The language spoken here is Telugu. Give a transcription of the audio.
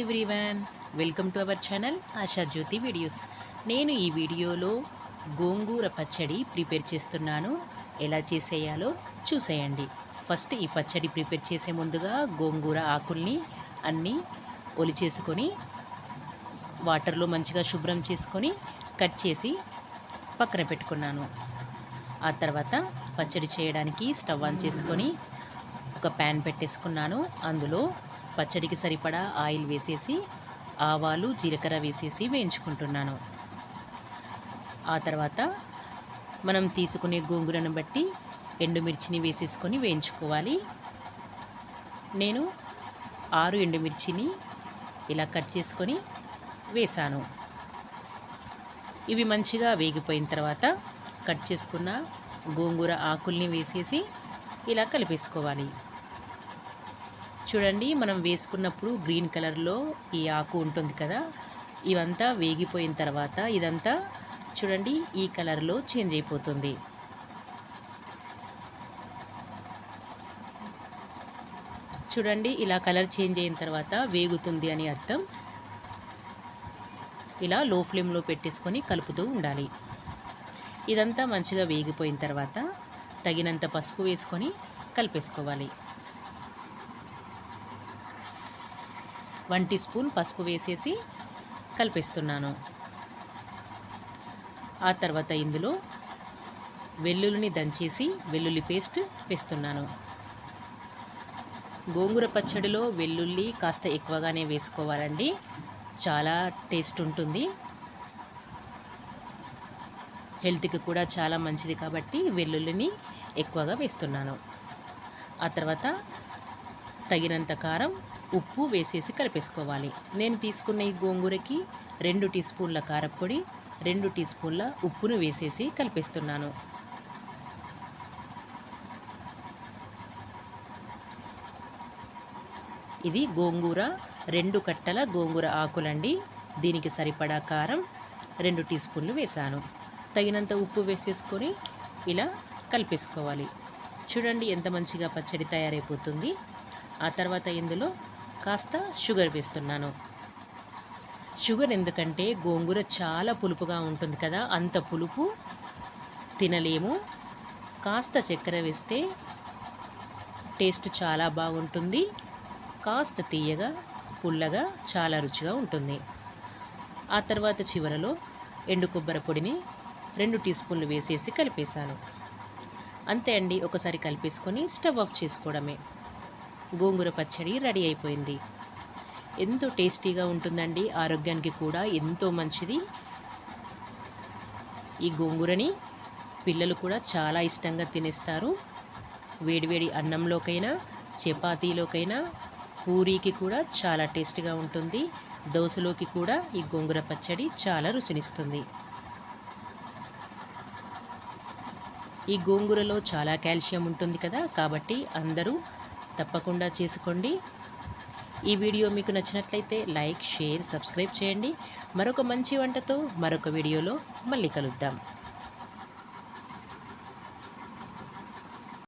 Everyone welcome to our channel Asha Jyothi videos నేను ఈ వీడియోలో గోంగూర పచ్చడి ప్రిపేర్ చేస్తున్నాను. ఎలా చేసేయాలో చూసేయండి. ఫస్ట్ ఈ పచ్చడి ప్రిపేర్ చేసే ముందుగా గోంగూర ఆకుల్ని అన్నీ ఒలిచేసుకొని వాటర్లో మంచిగా శుభ్రం చేసుకొని కట్ చేసి పక్కన పెట్టుకున్నాను. ఆ తర్వాత పచ్చడి చేయడానికి స్టవ్ ఆన్ చేసుకొని ఒక ప్యాన్ పెట్టేసుకున్నాను. అందులో పచ్చడికి సరిపడా ఆయిల్ వేసేసి ఆవాలు జీలకర్ర వేసేసి వేయించుకుంటున్నాను. ఆ తర్వాత మనం తీసుకునే గోంగూరను బట్టి ఎండుమిర్చిని వేసేసుకొని వేయించుకోవాలి. నేను ఆరు ఎండుమిర్చిని ఇలా కట్ చేసుకొని వేసాను. ఇవి మంచిగా వేగిపోయిన తర్వాత కట్ చేసుకున్న గోంగూర ఆకుల్ని వేసేసి ఇలా కలిపేసుకోవాలి. చూడండి మనం వేసుకున్నప్పుడు గ్రీన్ కలర్లో ఈ ఆకు ఉంటుంది కదా ఇవంతా వేగిపోయిన తర్వాత ఇదంతా చూడండి ఈ కలర్లో చేంజ్ అయిపోతుంది. చూడండి ఇలా కలర్ చేంజ్ అయిన తర్వాత వేగుతుంది అని అర్థం. ఇలా లో ఫ్లేమ్లో పెట్టేసుకొని కలుపుతూ ఉండాలి. ఇదంతా మంచిగా వేగిపోయిన తర్వాత తగినంత పసుపు వేసుకొని కలిపేసుకోవాలి. వన్ టీ స్పూన్ పసుపు వేసేసి కలిపిస్తున్నాను. ఆ తర్వాత ఇందులో వెల్లుల్లిని దంచేసి వెల్లుల్లి పేస్ట్ వేస్తున్నాను. గోంగూర పచ్చడిలో వెల్లుల్లి కాస్త ఎక్కువగానే వేసుకోవాలండి. చాలా టేస్ట్ ఉంటుంది. హెల్త్కి కూడా చాలా మంచిది కాబట్టి వెల్లుల్లిని ఎక్కువగా వేస్తున్నాను. ఆ తర్వాత తగినంత కారం ఉప్పు వేసేసి కలిపేసుకోవాలి. నేను తీసుకున్న ఈ గోంగూరకి రెండు టీ స్పూన్ల కారపొడి రెండు టీ స్పూన్ల ఉప్పును వేసేసి కలిపేస్తున్నాను. ఇది గోంగూర రెండు కట్టల గోంగూర ఆకులండి. దీనికి సరిపడా కారం రెండు టీ స్పూన్లు వేసాను తగినంత ఉప్పు వేసేసుకొని ఇలా కలిపేసుకోవాలి. చూడండి ఎంత మంచిగా పచ్చడి తయారైపోతుంది. ఆ తర్వాత ఇందులో కాస్త షుగర్ వేస్తున్నాను. షుగర్ ఎందుకంటే గోంగూర చాలా పులుపుగా ఉంటుంది కదా అంత పులుపు తినలేము. కాస్త చక్కెర వేస్తే టేస్ట్ చాలా బాగుంటుంది. కాస్త తీయగా పుల్లగా చాలా రుచిగా ఉంటుంది. ఆ తర్వాత చివరలో ఎండు కొబ్బరి పొడిని రెండు టీ స్పూన్లు వేసేసి కలిపేశాను. అంతే అండి ఒకసారి కలిపేసుకొని స్టవ్ ఆఫ్ చేసుకోవడమే. గోంగూర పచ్చడి రెడీ అయిపోయింది. ఎంతో టేస్టీగా ఉంటుందండి. ఆరోగ్యానికి కూడా ఎంతో మంచిది. ఈ గోంగూరని పిల్లలు కూడా చాలా ఇష్టంగా తినేస్తారు. వేడివేడి అన్నంలోకైనా చపాతీలోకైనా పూరీకి కూడా చాలా టేస్ట్గా ఉంటుంది. దోశలోకి కూడా ఈ గోంగూర పచ్చడి చాలా రుచినిస్తుంది. ఈ గోంగూరలో చాలా కాల్షియం ఉంటుంది కదా కాబట్టి అందరూ తప్పకుండా చేసుకోండి. ఈ వీడియో మీకు నచ్చినట్లయితే లైక్ షేర్ సబ్స్క్రైబ్ చేయండి. మరొక మంచి వంటతో మరొక వీడియోలో మళ్ళీ కలుద్దాం.